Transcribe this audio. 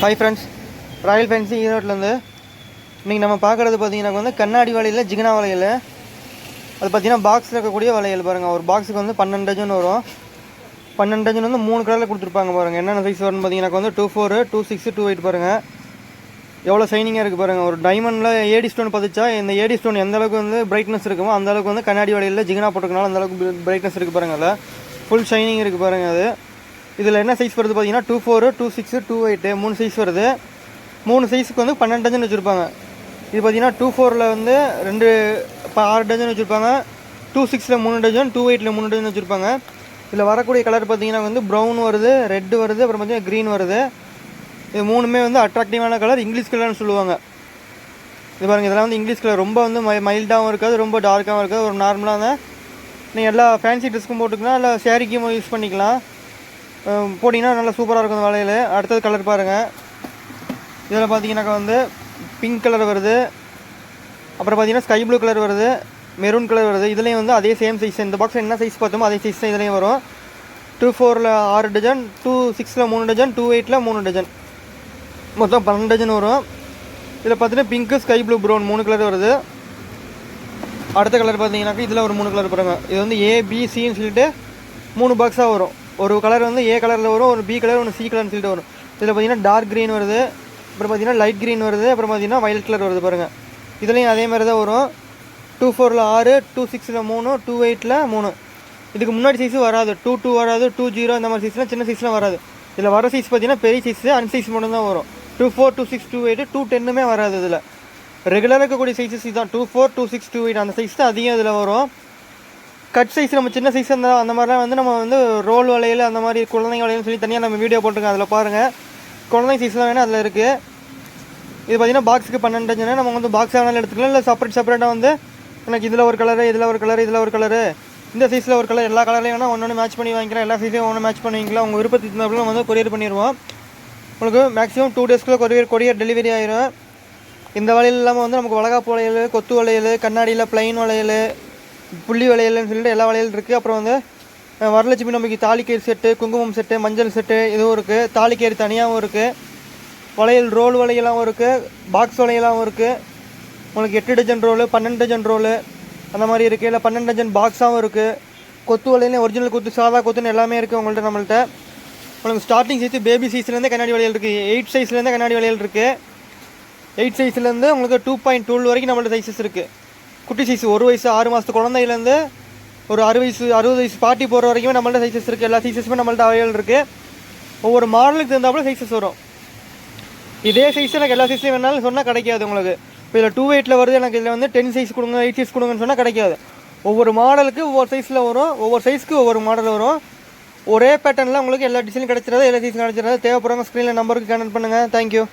Hi friends Royal fancy ஈரோட்லேருந்து இன்றைக்கி நம்ம பார்க்குறது பார்த்தீங்கன்னா வந்து கண்ணாடி வளையல் ஜிகனா வளையல் அது பார்த்தீங்கன்னா பாக்ஸில் இருக்கக்கூடிய வளையல் பாருங்கள் ஒரு பாக்ஸுக்கு வந்து பன்னெண்டு டஜன் வரும். பன்னெண்டு டஜன் வந்து மூணு கலரில் கொடுத்துருப்பாங்க பாருங்கள் என்னென்ன சைஸ் வரும்னு பார்த்தீங்கன்னா வந்து two four two six two eight பாருங்கள் எவ்வளோ சைனிங்காக இருக்குது பாருங்கள் ஒரு டைமண்டில் ஏடி ஸ்டோன் பதிச்சா இந்த ஏடி ஸ்டோன் எந்த அளவுக்கு வந்து பிரைட்னஸ் இருக்குமோ அந்த அளவுக்கு வந்து கண்ணாடி வளையலில் ஜிகனா போட்டுக்கனால அந்த அளவுக்கு பிரைட்னஸ் இருக்குது பாருங்கள் அதில். ஃபுல் ஷைனிங் இருக்குது பாருங்கள் அது. இதில் என்ன சைஸ் வருது பார்த்தீங்கன்னா two four two six two eight மூணு சைஸ் வருது. மூணு சைஸுக்கு வந்து பன்னெண்டு டஜன் வச்சுருப்பாங்க. இது பார்த்தீங்கன்னா டூ ஃபோரில் வந்து ரெண்டு இப்போ ஆறு டஜன் வச்சுருப்பாங்க. டூ சிக்ஸில் மூணு டஜன் டூ எயிட்டில் மூணு டஜன் வச்சுருப்பாங்க. இதில் வரக்கூடிய கலர் பார்த்தீங்கன்னா வந்து ப்ரௌன் வருது ரெட்டு வருது அப்புறம் பார்த்தீங்கன்னா க்ரீன் வருது. இது மூணுமே வந்து அட்ராக்டிவான கலர் இங்கிலீஷ் கலர்னு சொல்லுவாங்க. இது பாருங்கள் இதெல்லாம் வந்து இங்கிலீஷ் கலர் ரொம்ப வந்து மை மைல்டாகவும் இருக்காது ரொம்ப டார்க்காகவும் இருக்காது ஒரு நார்மலாக தான் நீங்கள் எல்லா ஃபேன்சி ட்ரெஸ்க்கும் போட்டுக்கலாம் இல்லை சேரீக்கும் யூஸ் பண்ணிக்கலாம். போட்டிங்கன்னா நல்லா சூப்பராக இருக்கும் அந்த வளையல் அடுத்தது கலர் பாருங்கள் இதில் பார்த்தீங்கன்னாக்கா வந்து பிங்க் கலர் வருது. அப்புறம் பார்த்தீங்கன்னா ஸ்கை ப்ளூ கலர் வருது. மெரூன் கலர் வருது. இதுலேயும் வந்து அதே சேம் சைஸ் இந்த பாக்ஸ் என்ன சைஸ் பார்த்தோமோ அதே சைஸ் தான் இதுலேயும் வரும். டூ ஃபோரில் ஆறு டஜன் டூ சிக்ஸில் மூணு டஜன் டூ எயிட்டில் மூணு டஜன் மொத்தம் பன்னெண்டு டஜன் வரும். இதில் பார்த்தீங்கன்னா பிங்க்கு ஸ்கை ப்ளூ ப்ரௌன் மூணு கலர் வருது. அடுத்த கலர் பார்த்தீங்கன்னாக்கா இதில் ஒரு மூணு கலர் பாருங்கள் இது வந்து ஏபிசின்னு சொல்லிட்டு மூணு பாக்ஸாக வரும். ஒரு கலர் வந்து ஏ கலரில் வரும் ஒரு பி கலர் ஒன்று சி கலர்னு சொல்லிட்டு வரும். இதில் பார்த்தீங்கன்னா டார்க் க்ரீன் வருது அப்புறம் பார்த்தீங்கன்னா லைட் க்ரீன் வருது அப்புறம் பார்த்தீங்கன்னா வயலட் கலர் வருது பாருங்கள் இதுலேயும் அதே மாதிரி தான் வரும். டூ ஃபோரில் ஆறு டூ சிக்ஸில் மூணு டூ எயிட்டில் மூணு. இதுக்கு முன்னாடி சைஸும் வராது. டூ டூ வராது டூ ஜீரோ அந்த மாதிரி சைஸ்லாம் சின்ன சைஸ்லாம் வராது. இதில் வர சைஸ் பார்த்தீங்கன்னா பெரிய சைஸ் அன் சைஸ் மட்டும் தான் வரும். Two four two six two eight two டென்னுமே வராது இதில். ரெகுலராக இருக்கக்கூடிய சைஸஸ் இதுதான். Two four two six two eight அந்த சைஸ் தான் அதிகம் இதில் வரும். கட் சைஸ் நம்ம சின்ன சைஸ் அந்த அந்த மாதிரிலாம் வந்து நம்ம வந்து ரோல் வலையில் அந்த மாதிரி குழந்தைங்க வளையல்னு சொல்லி தனியாக நம்ம வீடியோ போட்டிருக்கோம். அதில் பாருங்கள் குழந்தைங்க சைஸ்லாம் வேணால் அதில் இருக்குது இது பார்த்தீங்கன்னா பாக்ஸுக்கு பன்னெண்டு நம்ம வந்து பாக்ஸ் வேணாலும் எடுத்துக்கலாம். இல்லை செப்பரேட் செப்பரேட்டாக வந்து எனக்கு இதில் ஒரு கலரு இதில் ஒரு கலர் இதில் ஒரு கலரு இந்த சைஸில் ஒரு கலர் எல்லா கலர்லையும் வேணால் ஒன்று மேட்ச் பண்ணி வாங்கிக்கலாம். எல்லா சைஸ்லையும் ஒன்று மேட்ச் பண்ணி வாங்கிக்கலாம் உங்கள் விருப்பத்துக்கு நம்ம வந்து கொரியர் பண்ணிடுவோம். உங்களுக்கு மேக்ஸிமம் டூ டேஸ்க்குள்ளே கொரியர் கொரியர் டெலிவரி ஆயிரும். இந்த வலையில் இல்லாமல் வந்து நமக்கு வளகாப்பு வளையல் கொத்து வளையல் கண்ணாடியில் ப்ளைன் வளையல் புள்ளி வளையல்னு சொல்லிட்டு எல்லா வளையலும் இருக்குது அப்புறம் வந்து வரலட்சுமி நம்பிக்கை தாலிக்கயிறு செட்டு குங்குமம் செட்டு மஞ்சள் செட்டு இதுவும் இருக்குது தாலிக்கயிறு தனியாகவும் இருக்குது வளையல் ரோல் வளையலாகவும் இருக்குது பாக்ஸ் வளையலாகவும் இருக்குது உங்களுக்கு எட்டு டஜன் ரோலு பன்னெண்டு டஜன் ரோலு அந்த மாதிரி இருக்குது இல்லை பன்னெண்டு டஜன் பாக்ஸாகவும் இருக்குது கொத்து வளையலையும் ஒரிஜினல் கொத்து சாதா கொத்துன்னு எல்லாமே இருக்குது உங்கள்கிட்ட நம்மள்ட்ட. உங்களுக்கு ஸ்டார்டிங் சைஸ் பேபி சைஸ்லேருந்தே கண்ணாடி வளையல் இருக்குது எயிட் சைஸ்லேருந்தே கண்ணாடி வளையல் இருக்குது எயிட் சைஸ்லேருந்து உங்களுக்கு டூ பாயிண்ட் டூல் வரைக்கும் நம்மள்ட்ட சைஸஸ் இருக்குது குட்டி சைஸ் ஒரு வயசு ஆறு மாதத்து குழந்தையிலேருந்து ஒரு அறு வயசு அறுபது வயசு பாட்டி போகிற வரைக்குமே நம்மள்ட்ட சைஸஸ் இருக்குது எல்லா சைஸஸுமே நம்மள்ட்ட அவைலபிள் இருக்குது ஒவ்வொரு மாடலுக்கு தகுந்தாப்புல சைஸஸ் வரும். இதே சைஸ் எனக்கு எல்லா சைஸ்லையும் வேணாலும் சொன்னால் கிடைக்காது உங்களுக்கு. இப்போ இதில் டூ எயிட்டில் வருது எனக்கு இதில் வந்து டென் சைஸ் கொடுங்க எயிட் சைஸ் கொடுங்கன்னு சொன்னால் கிடைக்காது. ஒவ்வொரு மாடலுக்கு ஒவ்வொரு சைஸில் வரும் ஒவ்வொரு சைஸ்க்கு ஒவ்வொரு மாடல் வரும். ஒரே பேட்டர்னில் உங்களுக்கு எல்லா டிசைனும் கிடச்சிடாது எல்லா சைஸும் கிடச்சிடாது. தேவைப்படுறவங்க ஸ்க்ரீனில் நம்பருக்கு கனெக்ட் பண்ணுங்கள் தேங்க்யூ